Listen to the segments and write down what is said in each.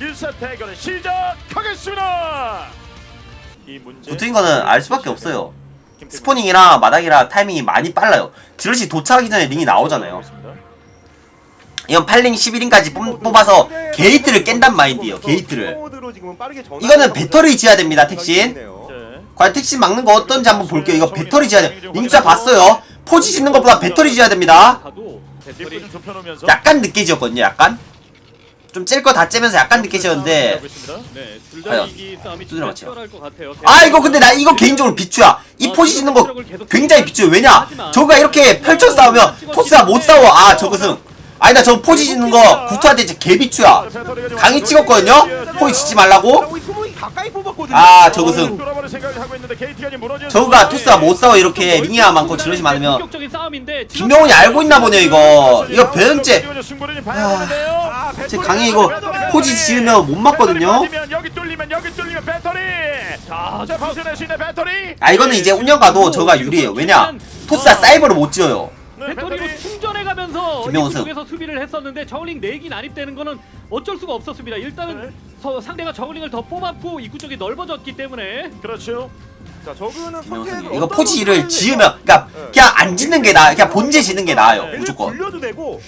1사 대결을 시작하겠습니다. 이 문제 붙은 거는 알 수밖에 없어요. 스포닝이랑 마당이랑 타이밍이 많이 빨라요. 드러시 도착하기 전에 링이 나오잖아요. 이건 8링 11링까지 뽑 아서 게이트를 깬단 마인드예요. 게이트를. 이거는 배터리 지어야 됩니다, 택신. 네. 과연 택신 막는 거 어떤지 한번 볼게요. 이거 배터리 지어야 돼. 링자 봤어요. 포지 짓는 것보다 배터리 지어야 됩니다. 가도 리프 배터리 좀 좁혀놓으면서 약간 늦게 지었거든요, 약간. 좀 찔 거 다 째면서 약간 늦게 지었는데. 네, 과연 두드려 맞죠? 아, 이거 근데 나 이거 개인적으로 비추야. 이 포지 짓는 거 굉장히 비추요. 왜냐? 저거가 이렇게 펼쳐 싸우면 토스가 못 싸워. 아, 저것은. 아니다, 저 포지 짓는 거 구투한테 진짜 개비추야. 강의 찍었거든요? 포지 짓지 말라고? 아, 지금 무너지는 저거가 토스가 못 싸워. 이렇게 링이야 많고 질럿이 많으면. 김명훈이 알고 있나 보네요, 이거. 이거 되는데요. 아, 제 강의 이거 포지 지으면 못 맞거든요? 배터리 맞으면 여기 뚫리면 여기 뚫리면 배터리. 자, 자 방전할 수 있는 배터리. 아, 이거는 이제 운영가도 저가 유리해요. 왜냐? 토스가 사이버를 못 지어요. 네, 배터리로 충전해가면서 승. 이쪽에서 수비를 했었는데 저울링 4기 난입되는 거는 어쩔 수가 없었습니다. 일단은 네. 서- 상대가 저울링을 더 뽑았고 입구 쪽이 넓어졌기 때문에 그렇죠. 자, 저그는 김명훈 선택을 이거 어떤 포지를 지으면, 그니까, 그냥 안 짓는 게 나아. 그냥 본체 짓는 게 나아요. 네. 무조건. 돌려도 되고.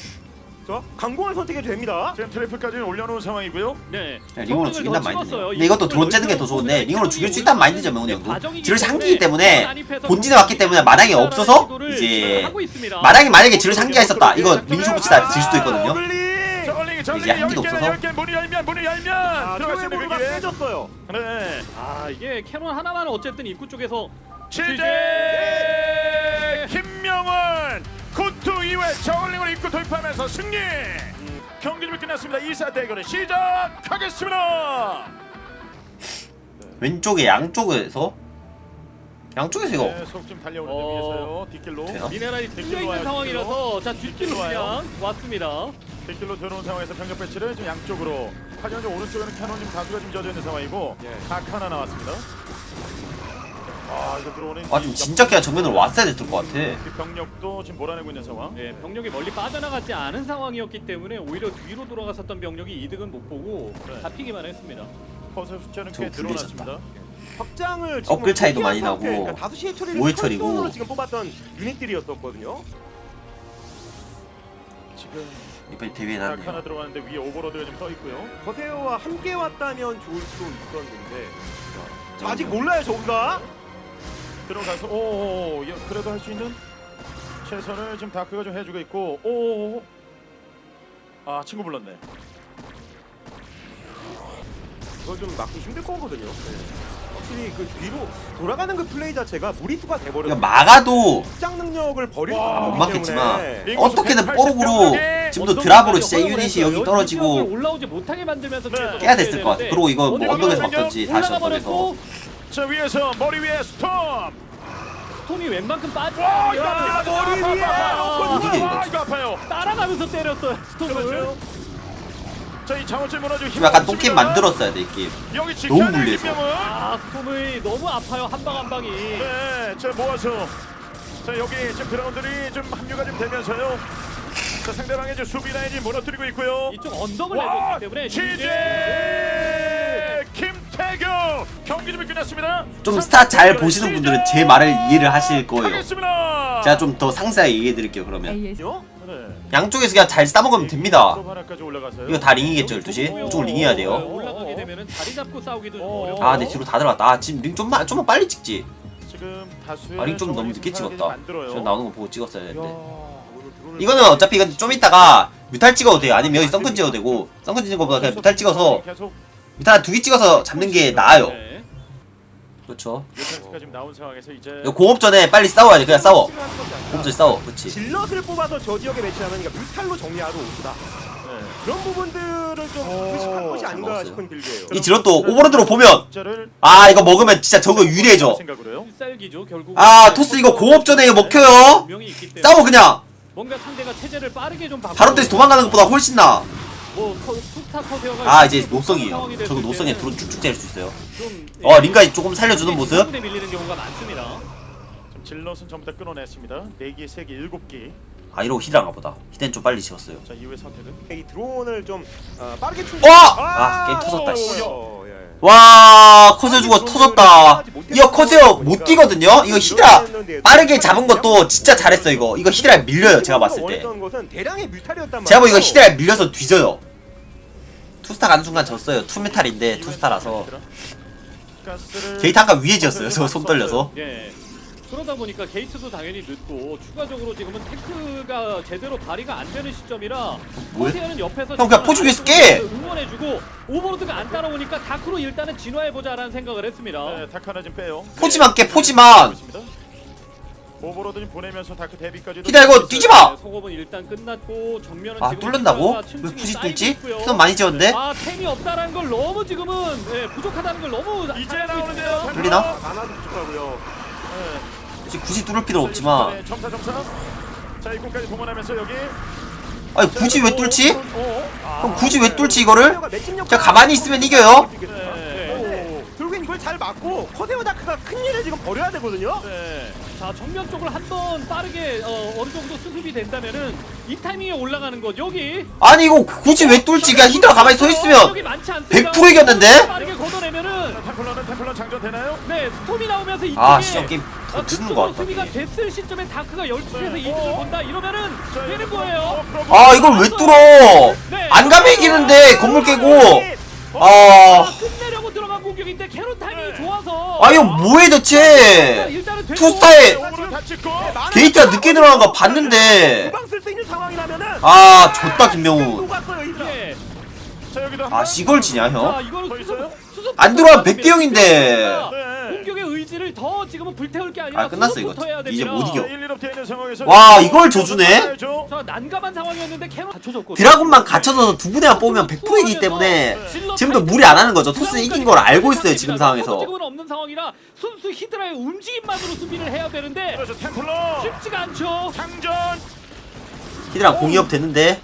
자, 강공을 선택해도 됩니다. 지금 트리플까지 올려놓은 상황이고요. 네. 야, 링으로 죽인단. 찍었어요. 근데 이것도 드론 째는 게 더 좋은데 링으로 죽일 수 있단 마인드죠 명훈이 형도. 지를 한기기 때문에 본진에 왔기 때문에 마당이 없어서 이제 마당이 만약에 지를 한기가 있었다. 이거 링쇼 붙이다 질 수도 있거든요. 저걸링이 저걸링이 이제 한기도 10개나 없어서. 10개 문이 열면 문이 열면 아, 들어갈 수 있는 그 기회. 빼졌어요. 네. 아 이게 캐논 하나만 어쨌든 입구 쪽에서 취재 김명훈 구투 이후에 저걸링으로 입구 돌파하면서 승리. 경기 준비 끝났습니다. 2사 대결을 시작하겠습니다. 왼쪽에 양쪽에서 양쪽에서 이거 네, 속좀 달려오는 데 어. 위해서요. 뒷길로 돼요? 미네랄이 뚫려 뒷길로 와요, 있는 상황이라서 자 뒷길로 와요. 그냥 왔습니다. 뒷길로 들어온 상황에서 병력 배치를 좀 양쪽으로. 하지만 좀 오른쪽에는 캐논 좀 다수가 좀 젖어 있는 상황이고 예. 각 하나 나왔습니다. 아 이거 들어오는 아좀 진짜 그냥 정면으로 왔어야 됐을 것 같아. 이 병력도 지금 몰아내고 있는 상황. 네, 병력이 멀리 빠져나가지 않은 상황이었기 때문에 오히려 뒤로 돌아갔었던 병력이 이득은 못 보고 네. 잡히기만 했습니다. 퍼즐 숫자는 꽤 늘어났습니다. 확장을 업글 차이도 많이 나고, 그러니까 다수 시의 처리를 처리고. 철도로 지금 뽑았던 유닛들이었었거든요. 지금 이번에 데뷔해 각 하나. 들어가는데 위에 오버로드가 좀떠 있고요. 거세요와 함께 왔다면 좋을 수도 있었는데 자, 음. 아직 몰라요 저그가. 들어가서 오 그래도 할 수 있는 최선을 지금 다크가 좀 해주고 있고 오. 아 친구 불렀네. 그걸 좀 막기 힘들 거거든요. 확실히 그 뒤로 돌아가는 그 플레이 자체가 무리수가 이거 돼버려요. 막아도 확장 능력을 버릴 와, 못 없기 막겠지만 때문에. 어떻게든 뽀록으로 지금도 드랍으로 진짜 유닛이 여기 떨어지고 올라오지 못하게 만들면서 네. 깨야 됐을 것 같아. 그리고 이거 뭐 언덕에서 막던지 다시 올라가 언덕에서. 자 위에서 머리 위에 스톰. 톰이 웬만큼 와 빠져 이거 아파. 머리 위에 아, 어디게 이거? 와, 이거 아파요. 따라가면서 때렸어요 스톰을. 자이 장원질 무너지고 좀 약간 똥게임 만들었어야 돼, 이 게임. 여기 너무 불리해서. 김명훈. 아 스톰이 너무 아파요 한 방 한 방이. 네, 자 모아서 자 여기 지금 드라운들이 좀 합류가 좀 되면서요. 자 상대방의 수비 라인이 무너뜨리고 있고요. 이쪽 언덕을 와, 내줬기 때문에 김태 경 경기 준비 끝났습니다. 좀 스타 잘 보시는 분들은 제 말을 이해를 하실 거예요. 하겠습니다. 제가 좀 더 상세하게 얘기해 드릴게요, 그러면. 요? 네. 양쪽에서 그냥 잘 싸먹으면 됩니다. 또 하나까지 올라가서요. 이거 다 링이겠죠, 12시? 이쪽은 링해야 돼요. 올라가게 되면은 자리 잡고 싸우기도 좀 어. 아, 내 뒤로 다 들어갔다. 아, 지금 링 좀만, 좀만 빨리 찍지. 지금 다수의 아, 링 좀 너무 늦게 찍었다. 저 나오는 거 보고 찍었어야 야, 되는데. 이거는 어차피 근데 좀 이따가 뮤탈 찍어도 돼요. 아니면 여기 썬큰 찍어도 되고. 썬큰 찍는 것보다 그냥 뮤탈 찍어서, 뮤탈 두개 찍어서 잡는 게 나아요. 네. 그렇죠. 유탄스가 지금 나온 상황에서 이제 이거 공업 전에 빨리 싸워야지. 그냥 싸워. 하는 것이 아니라 공업 전에 싸워. 그렇지. 질럿을 뽑아서 저 지역에 배치하면 그러니까 뮤탈로 정리하러 옵니다. 네. 그런 부분들을 좀 오, 의식한 것이 잘 아닌가. 싶은 빌드예요. 이 질럿도 오버로드로 보면, 숫자를 아, 이거 먹으면 진짜 저거 유리해져. 생각으로요. 필살기죠 결국. 아, 토스 이거 공업 전에 이거 먹혀요. 싸워, 그냥. 뭔가 상대가 체제를 빠르게 좀 바로 때에서 도망가는 것보다 훨씬 나아. 뭐 아, 이제 좀 노성이에요. 저거 노성에 드론 쭉쭉 짤 수 있어요. 좀, 어, 예, 링까지 조금 살려주는 모습. 밀리는 경우가 많습니다. 질럿은 전부 다 끊어냈습니다. 4개, 3개, 7개. 아 이러고 히드라가 보다 히드는 좀 빨리 지웠어요 자 이후의 선택은 이 드론을 좀 어, 빠르게 충. 어! 아, 게임 터졌다, 씨. 어, 예. 와 커세어 죽어 터졌다 이거 커세어 못 뛰거든요? 이거 히드라 빠르게 잡은 것도 진짜 잘했어 이거. 이거 히드라 밀려요 제가 봤을 때. 제가 뭐 이거. 히드라 밀려서 뒤져요. 투스타 가는 순간 졌어요. 투메탈인데 투스타라서. 게이트 한가 위에 지었어요 저손 떨려서. 예. 그러다 보니까 게이트도 당연히 늦고 추가적으로 지금은 테크가 제대로 발휘가 안 되는 시점이라 뭐해? 코세어는 옆에서 형, 그냥 포즈 위에서 깨! 응원해주고 오버로드가 안 따라오니까 다크로 일단은 진화해보자라는 생각을 했습니다. 네, 다크 하나 좀 빼요. 포지만 깨 포지만 오버로드 좀 보내면서 다크 데뷔까지도 히드라 이거 뛰지 마! 네, 속업은 일단 끝났고 정면은 아 지금 뚫는다고? 왜 층층이 굳이 쌓이고 뚫지? 있고요. 선 많이 지었는데? 아 템이 없다라는 걸 너무 지금은 예, 부족하다는 걸 너무 이제 잘하고 나오는데요. 있습니다. 들리나? 하나도 부족하고요. 굳이- 굳이 뚫을 필요 없지만 네, 점사 점사. 자 이곳까지 동원하면서 여기. 아니 굳이 왜 뚫지? 어? 아, 그럼 굳이 왜 뚫지 이거를? 저 자, 가만히 있으면 이겨요. 네. 잘 막고 커세오 다크가 큰 일을 지금 벌여야 되거든요. 네. 자 정면 쪽을 한 번 빠르게 어, 어느 정도 수습이 된다면은 이 타이밍에 올라가는 것 여기 아니 이거 굳이 왜 뚫지 그냥 히드라 가만히 서 있으면 여기 많지 않습니다. 100% 이겼는데? 빠르게 걷어내면은 템플러는 템플러 장전 되나요? 네 스톰이 나오면서 이쪽에 아 시정 게임 아, 더 치는 것 같다 수비가 됐을 시점에 다크가 12시에서 네. 이득을 어? 본다 이러면은 자, 되는 이거 거예요 어, 아 이걸 왜 뚫어 안 가면 이기는데 건물 깨고 아 아, 들어간 공격인데 캐논 타이밍이 네. 좋아서 아 이거 뭐해 대체 일단은 되고 투스타에 오버로드 다 찍고. 게이트가 늦게 들어간 거 봤는데 두방 쓸수 있는 상황이라면은 아 졌다 김명훈 녹았어요 이들. 예. 자 여기도 한아 번. 이걸 지냐 자, 형? 이거는 더 있어요? 수습 안 100대 0인데. 네. 의지를 더 지금은 불태울 게 아니라 아, 끝났어, 이거. 해야 이제 됩니다. 못 이겨. 자 1, 2업 돼 있는 상황에서. 와, 이걸 져주네? 자 난감한 상황이었는데 캐논 갖춰졌거든요. 드라군만 갇혀서 두 분에만 뽑으면 100%이기 때문에 지금도 무리 안 하는 거죠 토스 이긴 걸 알고 있어요 지금 상황에서 지금은 없는 상황이라 순수 히드라의 움직임만으로 수비를 해야 되는데 그렇죠 템플러. 쉽지가 않죠. 장전. 히드랑 공이업 됐는데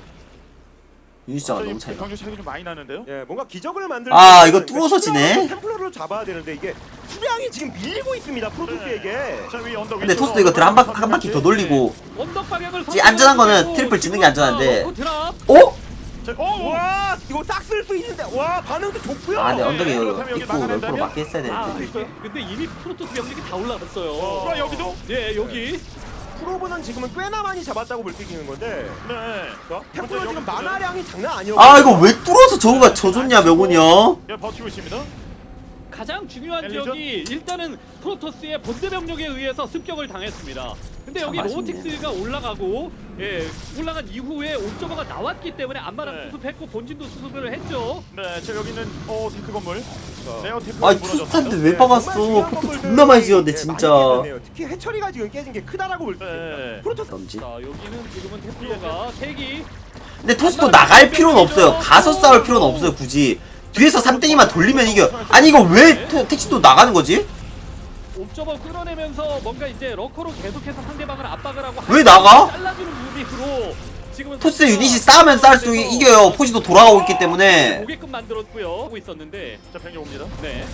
유니스자가 너무 차이나 차이가 좀 많이 나는데요. 예, 뭔가 기적을 만들. 아, 이거 뚫어서 지네? 템플러를 잡아야 되는데 이게 수량이 지금 밀리고 있습니다 프로토스에게. 자 위 언덕. 근데 위쪽으로 토스도 이거 드라 한, 바, 한 바퀴 더 돌리고 언덕 방향을 이 안전한 거는 트리플 짓는 게 안전한데. 어? 자, 오, 와 이거 싹 쓸 수 있는데 와 반응도 좋고요. 아 근데 그렇다면 여기 입구 막아낸다면? 맞게 했어야 아, 되는데 있어요. 근데 이미 프로토스 병력이 다 올라갔어요. 어, 와, 여기도? 예, 여기. 프로브는 지금은 꽤나 많이 잡았다고 볼 수 있는 건데 네. 템플러 지금 여기 만화량이 장난 아니었고. 아 이거 왜 뚫어서 저거가 져줬냐 명훈이 형 예, 버티고 있습니다. 가장 중요한 엘리전? 지역이 일단은 프로토스의 본대 병력에 의해서 습격을 당했습니다. 근데 여기 아쉽네. 로보틱스가 올라가고 예, 올라간 이후에 옵저버가 나왔기 때문에 안마랑 네. 수습했고 본진도 수습을 했죠. 네, 자 여기는 어 테크 건물. 아니 투스탄데 왜 박았어? 포트 존나 많이 지었는데 진짜. 특히 해처리가 지금 깨진 게 크다라고 볼수 있습니다. 네. 프로토스 던지. 자, 여기는 지금은 테플러가 세기. 근데 토스도 나갈 필요는 없어요. 가서 싸울 필요는 없어요 굳이. 뒤에서 3땡이만 돌리면 이겨. 아니 이거 왜 토- 택시도 나가는 거지? 옵저버 끌어내면서 뭔가 이제 러커로 계속해서 상대방을 압박을 하고 왜 나가? 잘라주는 무빙으로 토스 유닛이 싸우면 싸울수록 이- 이겨요 포지도 돌아가고 있기 때문에 오게끔 만들었고요. 하고 있었는데 자 병력 옵니다. 네.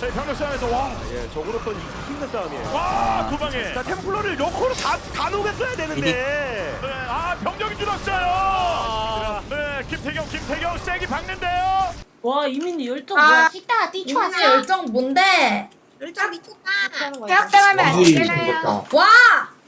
자 이 병력 싸움에서 와, 예, 적으로선 이기 힘든 싸움이에요. 와, 두 방에. 자 템플러를 러커로 다, 다 녹였어야 되는데 네, 아 병력이 줄었어요. 아, 네, 김태경, 김태경 세기 박는데요. 와 이민이 열정 아, 뭐야? 시다 뛰쳐 이민이 열정 뭔데? 열정 미쳤다. 대학생 하면 안 되나요? 와